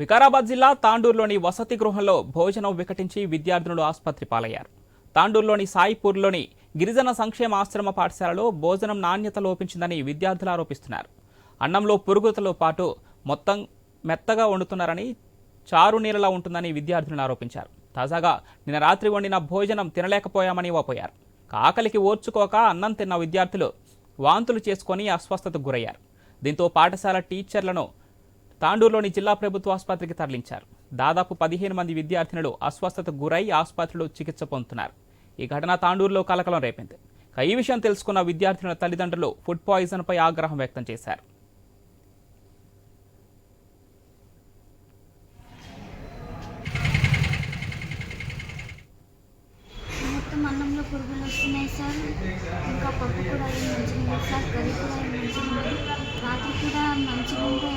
వికారాబాద్ జిల్లా తాండూరులోని వసతి గృహంలో భోజనం వికటించి విద్యార్థినులు ఆసుపత్రి పాలయ్యారు. తాండూరులోని సాయిపూర్లోని గిరిజన సంక్షేమ ఆశ్రమ పాఠశాలలో భోజనం నాణ్యత లోపించిందని విద్యార్థులు ఆరోపిస్తున్నారు. అన్నంలో పురుగులతో పాటు మొత్తం మెత్తగా వండుతున్నారని చారు నీళ్ళలా ఉంటుందని విద్యార్థులను ఆరోపించారు. తాజాగా నిన్న రాత్రి వండిన భోజనం తినలేకపోయామని వాపోయారు. ఆకలికి ఓర్చుకోక అన్నం తిన్న విద్యార్థులు వాంతులు చేసుకొని అస్వస్థతకు గురయ్యారు. దీంతో పాఠశాల టీచర్లను తాండూరులోని జిల్లా ప్రభుత్వ ఆసుపత్రికి తరలించారు. దాదాపు పదిహేను మంది విద్యార్థినులు అస్వస్థతకు గురై ఆసుపత్రిలో చికిత్స పొందుతున్నారు. ఈ ఘటన తాండూరులో కలకలం రేపింది. ఈ విషయం తెలుసుకున్న విద్యార్థినుల తల్లిదండ్రులు ఫుడ్ పాయిజన్పై ఆగ్రహం వ్యక్తం చేశారు. మొత్తం అన్నంలో పురుగులు వస్తున్నాయి సార్. ఇంకా పప్పు కూడా మంచిగా సార్. కర్రీ కూడా మంచిగా రాత్రి కూడా మంచిగా ఉండే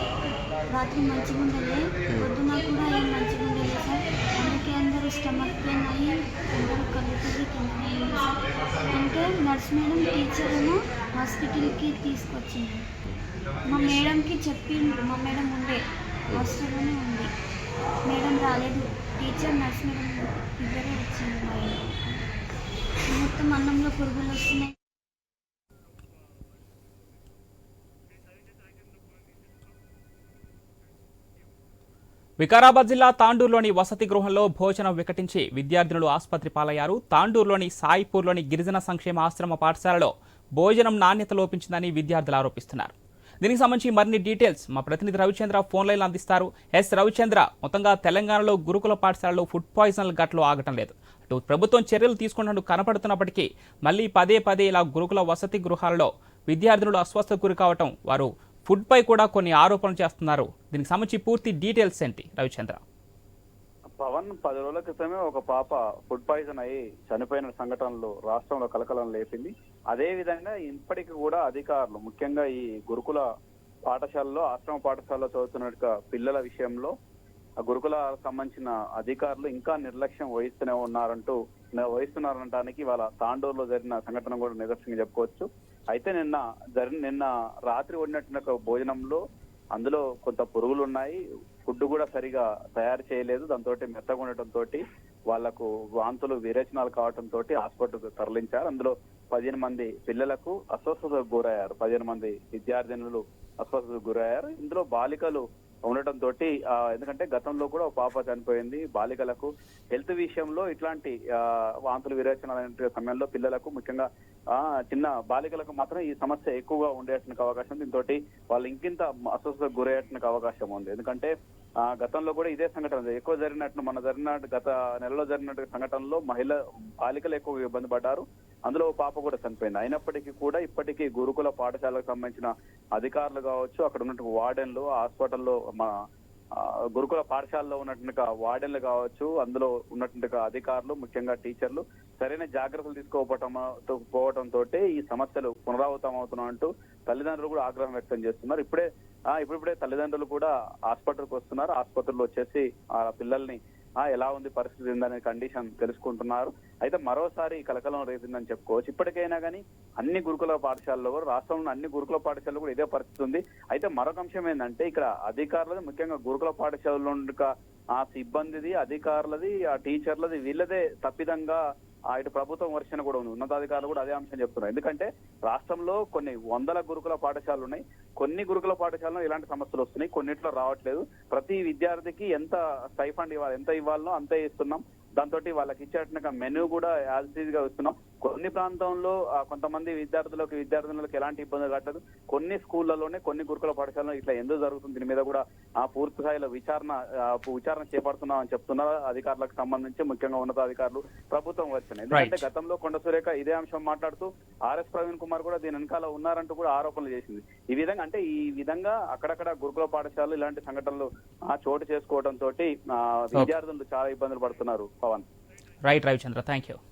రాత్రి మంచిగా ఉండలే పొద్దున కూడా ఏం మంచిగా ఉండలే సార్. అందుకే అందరూ స్టమక్ పెయిన్ అయ్యి అందరూ కళ్ళు తిరిగి కిందనే అంటే నర్స్ మేడం టీచర్ ఏమో హాస్పిటల్కి తీసుకొచ్చింది. మా మేడంకి చెప్పి మా మేడం ఉండే హాస్టల్లోనే ఉంది మేడం రాలేదు. టీచర్ నర్స్ మేడం ఇద్దరే వచ్చింది మా మొత్తం అన్నంలో పురుగులు వస్తున్నాయి. వికారాబాద్ జిల్లా తాండూరులోని వసతి గృహంలో భోజనం వికటించి విద్యార్థినులు ఆసుపత్రి పాలయ్యారు. తాండూరులోని సాయిపూర్లోని గిరిజన సంక్షేమ ఆశ్రమ పాఠశాలలో భోజనం నాణ్యత లోపించిందని విద్యార్థులు ఆరోపిస్తున్నారు. దీనికి సంబంధించి మరిన్ని డీటెయిల్స్ మా ప్రతినిధి రవిచంద్ర ఫోన్ లైన్ అందిస్తారు. ఎస్ రవిచంద్ర మొత్తంగా తెలంగాణలో గురుకుల పాఠశాలలో ఫుడ్ పాయిజన్ల గట్లు ఆగటం లేదు. అటు ప్రభుత్వం చర్యలు తీసుకున్నట్టు కనపడుతున్నప్పటికీ మళ్ళీ పదే పదే ఇలా గురుకుల వసతి గృహాలలో విద్యార్థినులు అస్వస్థకు గురి కావటం వారు ఫుడ్పై కూడా కొన్ని ఆరోపణలు చేస్తున్నారు. దీనికి సంబంధించి పూర్తి డీటెయిల్స్ ఏంటి? రవిచంద్ర. పవన్ పది రోజుల క్రితమే ఒక పాప ఫుడ్ పాయిజన్ అయ్యి చనిపోయిన సంఘటనలు రాష్ట్రంలో కలకలం లేపింది. అదే విధంగా ఇప్పటికి కూడా అధికారులు ముఖ్యంగా ఈ గురుకుల పాఠశాలలో ఆశ్రమ పాఠశాలలో చదువుతున్న పిల్లల విషయంలో ఆ గురుకుల సంబంధించిన అధికారులు ఇంకా నిర్లక్ష్యం వహిస్తూనే ఉన్నారంటూ వహిస్తున్నారనడానికి వాళ్ళ తాండూరులో జరిగిన సంఘటన కూడా నిదర్శనంగా చెప్పుకోవచ్చు. అయితే నిన్న జరిగిన నిన్న రాత్రి వండినట్టు భోజనంలో అందులో కొంత పురుగులు ఉన్నాయి ఫుడ్ కూడా సరిగా తయారు చేయలేదు. దాంతో మెత్తగా ఉండటంతో వాళ్ళకు వాంతులు విరేచనాలు కావడంతో హాస్పిటల్కి తరలించారు. అందులో పదిహేను మంది పిల్లలకు అస్వస్థతకు గురయ్యారు. పదిహేను మంది విద్యార్థినులు అస్వస్థతకు గురయ్యారు. ఇందులో బాలికలు ఉండటం తోటి ఎందుకంటే గతంలో కూడా ఒక పాప చనిపోయింది. బాలికలకు హెల్త్ విషయంలో ఇట్లాంటి వాంతులు విరేచనాలు సమయంలో పిల్లలకు ముఖ్యంగా ఆ చిన్న బాలికలకు మాత్రం ఈ సమస్య ఎక్కువగా ఉండేటువంటి అవకాశం దీంతో వాళ్ళు ఇంకింత అస్వస్థతకు గురయ్యేటానికి అవకాశం ఉంది. ఎందుకంటే గతంలో కూడా ఇదే సంఘటన ఎక్కువ జరిగినట్టు మన జరిగిన గత నెలలో జరిగినట్టు సంఘటనలో మహిళ బాలికలు ఎక్కువ ఇబ్బంది పడ్డారు. అందులో ఓ పాప కూడా చనిపోయింది. అయినప్పటికీ కూడా ఇప్పటికీ గురుకుల పాఠశాలకు సంబంధించిన అధికారులు కావచ్చు అక్కడ ఉన్నట్టు వార్డెన్లు హాస్పిటల్లో మన గురుకుల పాఠశాలలో ఉన్నట్టుగా వార్డెన్లు కావచ్చు అందులో ఉన్నట్టుగా అధికారులు ముఖ్యంగా టీచర్లు సరైన జాగ్రత్తలు తీసుకోకపోవటం పోవటంతో ఈ సమస్యలు పునరావృతం అవుతున్నా అంటూ తల్లిదండ్రులు కూడా ఆగ్రహం వ్యక్తం చేస్తున్నారు. ఇప్పుడే ఆ ఇప్పుడిప్పుడే తల్లిదండ్రులు కూడా హాస్పిటల్కి వస్తున్నారు. ఆసుపత్రిలో వచ్చేసి ఆ పిల్లల్ని ఆ ఎలా ఉంది పరిస్థితి ఉందనే కండిషన్ తెలుసుకుంటున్నారు. అయితే మరోసారి కలకలం రేపిందని చెప్పుకోవచ్చు. ఇప్పటికైనా కానీ అన్ని గురుకుల పాఠశాలలో కూడా రాష్ట్రంలో అన్ని గురుకుల పాఠశాలలో కూడా ఇదే పరిస్థితి ఉంది. అయితే మరొక అంశం ఏంటంటే ఇక్కడ అధికారులది ముఖ్యంగా గురుకుల పాఠశాలలో ఆ సిబ్బందిది అధికారులది ఆ టీచర్లది వీళ్ళదే తప్పిదంగా ఇటు ప్రభుత్వం వర్షన కూడా ఉంది. ఉన్నతాధికారులు కూడా అదే అంశం చెప్తున్నారు. ఎందుకంటే రాష్ట్రంలో కొన్ని వందల గురుకుల పాఠశాలలు ఉన్నాయి. కొన్ని గురుకుల పాఠశాలలో ఇలాంటి సమస్యలు వస్తున్నాయి. కొన్నిట్లో రావట్లేదు. ప్రతి విద్యార్థికి ఎంత స్టైఫండ్ ఇవ్వాలి ఎంత ఇవ్వాలనో అంతే ఇస్తున్నాం. దాంతో వాళ్ళకి ఇచ్చేట మెనూ కూడా యాజ్గా ఇస్తున్నాం. కొన్ని ప్రాంతంలో కొంతమంది విద్యార్థులకు విద్యార్థినులకు ఎలాంటి ఇబ్బంది కట్టదు కొన్ని స్కూళ్ళలోనే కొన్ని గురుకుల పాఠశాలలో ఇట్లా ఎందుకు జరుగుతుంది? దీని మీద కూడా ఆ పూర్తి స్థాయిలో విచారణ విచారణ చేపడుతున్నాం అని చెప్తున్నారు అధికారులకు సంబంధించి ముఖ్యంగా ఉన్నతాధికారులు. ప్రభుత్వం వచ్చిన ఎందుకంటే. గతంలో కొండ సురేఖ ఇదే అంశం మాట్లాడుతూ ఆర్ఎస్ ప్రవీణ్ కుమార్ కూడా దీని వెనకాల ఉన్నారంటూ కూడా ఆరోపణలు చేసింది. ఈ విధంగా అంటే ఈ విధంగా అక్కడక్కడ గురుకుల పాఠశాలలు ఇలాంటి సంఘటనలు ఆ, చోటు చేసుకోవడం తోటి విద్యార్థులు చాలా ఇబ్బందులు పడుతున్నారు Pawan. Right Ravichandra thank you